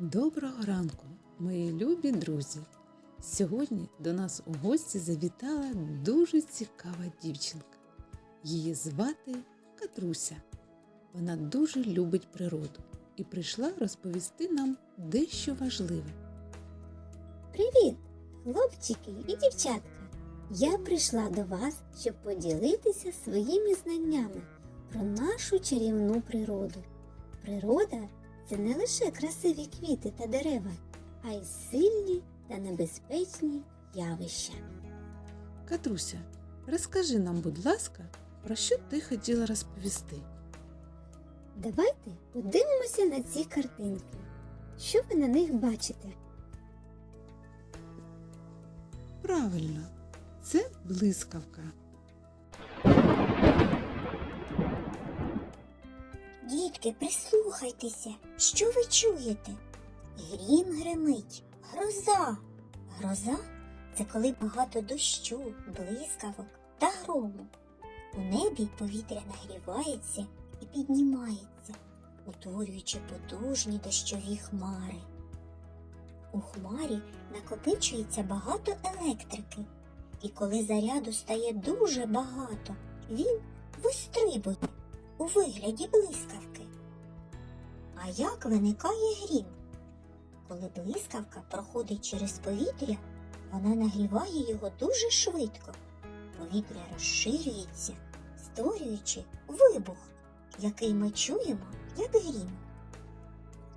Доброго ранку, мої любі друзі! Сьогодні до нас у гості завітала дуже цікава дівчинка. Її звати Катруся. Вона дуже любить природу і прийшла розповісти нам дещо важливе. Привіт, хлопчики і дівчатка! Я прийшла до вас, щоб поділитися своїми знаннями про нашу чарівну природу. Природа це не лише красиві квіти та дерева, а й сильні та небезпечні явища. Катруся, розкажи нам, будь ласка, про що ти хотіла розповісти? Давайте подивимося на ці картинки. Що ви на них бачите? Правильно, це блискавка. Дітки, прислухайтеся, що ви чуєте? Грім гримить, гроза. Гроза це коли багато дощу, блискавок та грому. У небі повітря нагрівається і піднімається, утворюючи потужні дощові хмари. У хмарі накопичується багато електрики, і коли заряду стає дуже багато, він вистрибує у вигляді блискавки. Як виникає грім? Коли блискавка проходить через повітря, вона нагріває його дуже швидко. Повітря розширюється, створюючи вибух, який ми чуємо як грім.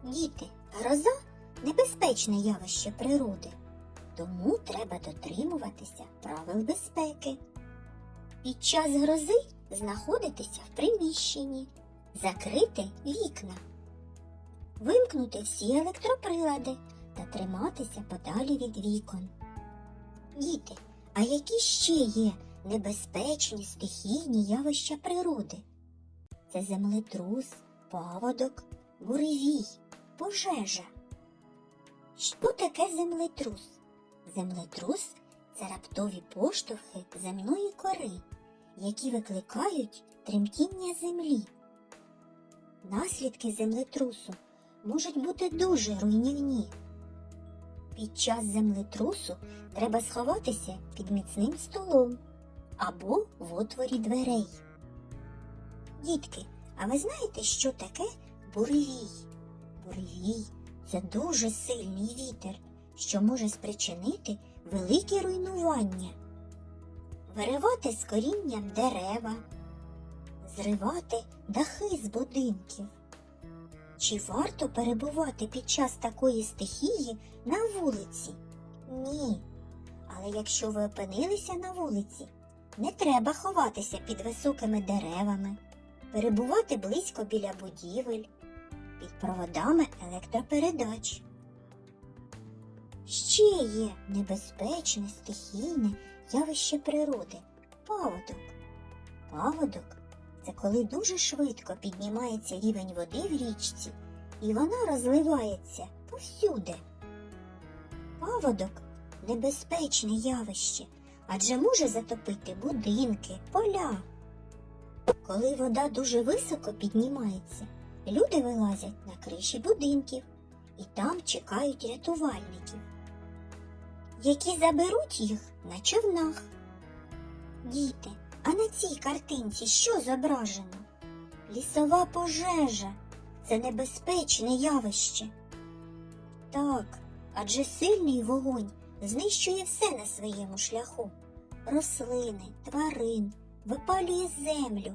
Діти, гроза небезпечне явище природи, тому треба дотримуватися правил безпеки. Під час грози знаходитися в приміщенні, закрити вікна, вимкнути всі електроприлади та триматися подалі від вікон. Діти, а які ще є небезпечні стихійні явища природи? Це землетрус, паводок, буревій, пожежа. Що таке землетрус? Землетрус це раптові поштовхи земної кори які викликають тремтіння землі. Наслідки землетрусу можуть бути дуже руйнівні. Під час землетрусу треба сховатися під міцним столом або в отворі дверей. Дітки, а ви знаєте, що таке буревій? Буревій це дуже сильний вітер, що може спричинити велике руйнування виривати з корінням дерева, зривати дахи з будинків. Чи варто перебувати під час такої стихії на вулиці? Ні. Але якщо ви опинилися на вулиці, не треба ховатися під високими деревами, перебувати близько біля будівель, під проводами електропередач. Ще є небезпечне стихійне явище природи паводок. Паводок це коли дуже швидко піднімається рівень води в річці, і вона розливається повсюди. Паводок небезпечне явище, адже може затопити будинки, поля. Коли вода дуже високо піднімається, люди вилазять на криші будинків і там чекають рятувальників які заберуть їх на човнах. Діти, а на цій картинці що зображено? Лісова пожежа це небезпечне явище. Так, адже сильний вогонь знищує все на своєму шляху рослини, тварин, випалює землю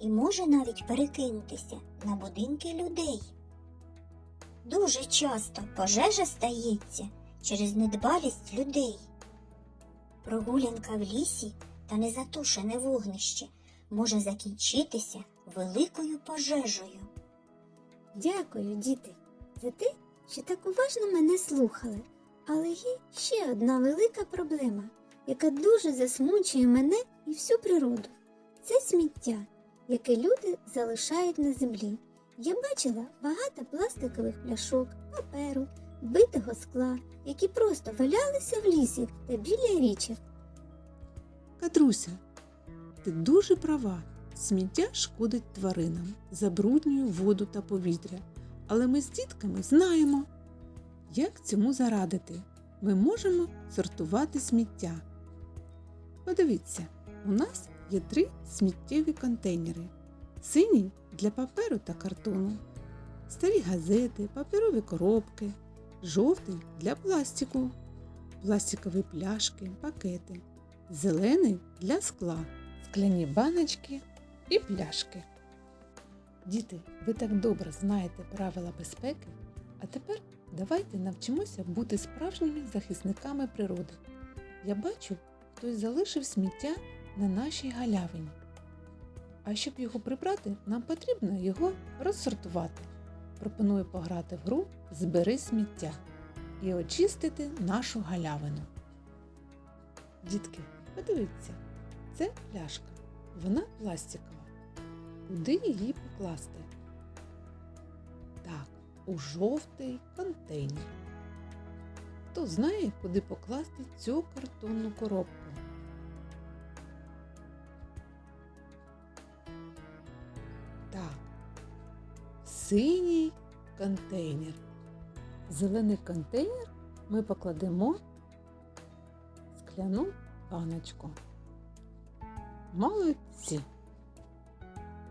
і може навіть перекинутися на будинки людей. Дуже часто пожежа стається через недбалість людей. Прогулянка в лісі та незатушене вогнище може закінчитися великою пожежею. Дякую, діти, за те, що так уважно мене слухали. Але є ще одна велика проблема, яка дуже засмучує мене і всю природу. Це сміття, яке люди залишають на землі. Я бачила багато пластикових пляшок, паперу, битого скла, які просто валялися в лісі та біля річок. Катруся, ти дуже права. Сміття шкодить тваринам, забруднює воду та повітря. Але ми з дітками знаємо, Як цьому зарадити? Ми можемо сортувати сміття. Подивіться, у нас є три сміттєві контейнери: синій для паперу та картону, старі газети, паперові коробки, жовтий для пластику, пластикові пляшки, пакети, зелений для скла, скляні баночки і пляшки. Діти, ви так добре знаєте правила безпеки, а тепер давайте навчимося бути справжніми захисниками природи. Я бачу, хтось залишив сміття на нашій галявині. А щоб його прибрати, нам потрібно його розсортувати. Пропоную пограти в гру Збери сміття і очистити нашу галявину. Дітки, подивіться, це пляшка. Вона пластикова. Куди її покласти? Так, у жовтий контейнер. Хто знає, куди покласти цю картонну коробку? Так, синій контейнер. Зелений контейнер ми покладемо скляну баночку. Молодці.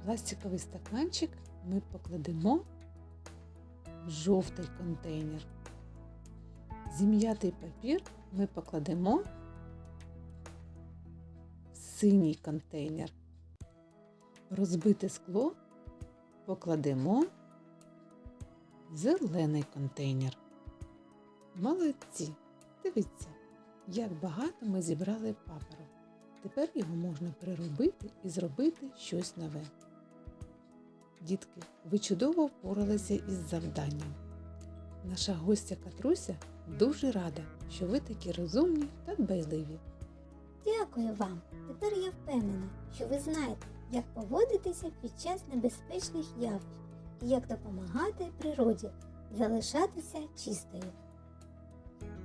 Пластиковий стаканчик ми покладемо в жовтий контейнер. Зім'ятий папір ми покладемо в синій контейнер. Розбите скло покладемо в зелений контейнер. Молодці! Дивіться, як багато ми зібрали паперу. Тепер його можна переробити і зробити щось нове. Дітки, ви чудово впоралися із завданням. Наша гостя Катруся дуже рада, що ви такі розумні та дбайливі. Дякую вам. Тепер я впевнена, що ви знаєте, як поводитися під час небезпечних явищ і як допомагати природі залишатися чистою.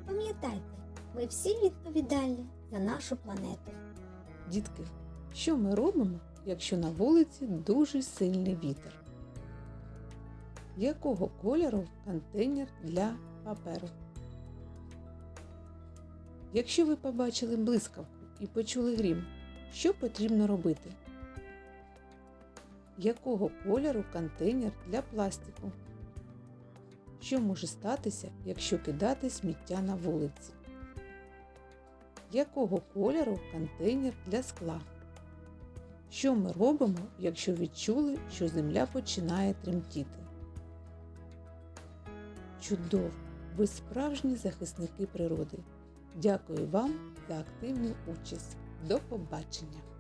Пам'ятайте, ми всі відповідальні за нашу планету. Дітки, що ми робимо, якщо на вулиці дуже сильний вітер? Якого кольору контейнер для паперу? Якщо ви побачили блискавку і почули грім, що потрібно робити? Якого кольору контейнер для пластику? Що може статися, якщо кидати сміття на вулиці? Якого кольору контейнер для скла? Що ми робимо, якщо відчули, що земля починає тремтіти? Чудово! Ви справжні захисники природи. Дякую вам за активну участь. До побачення!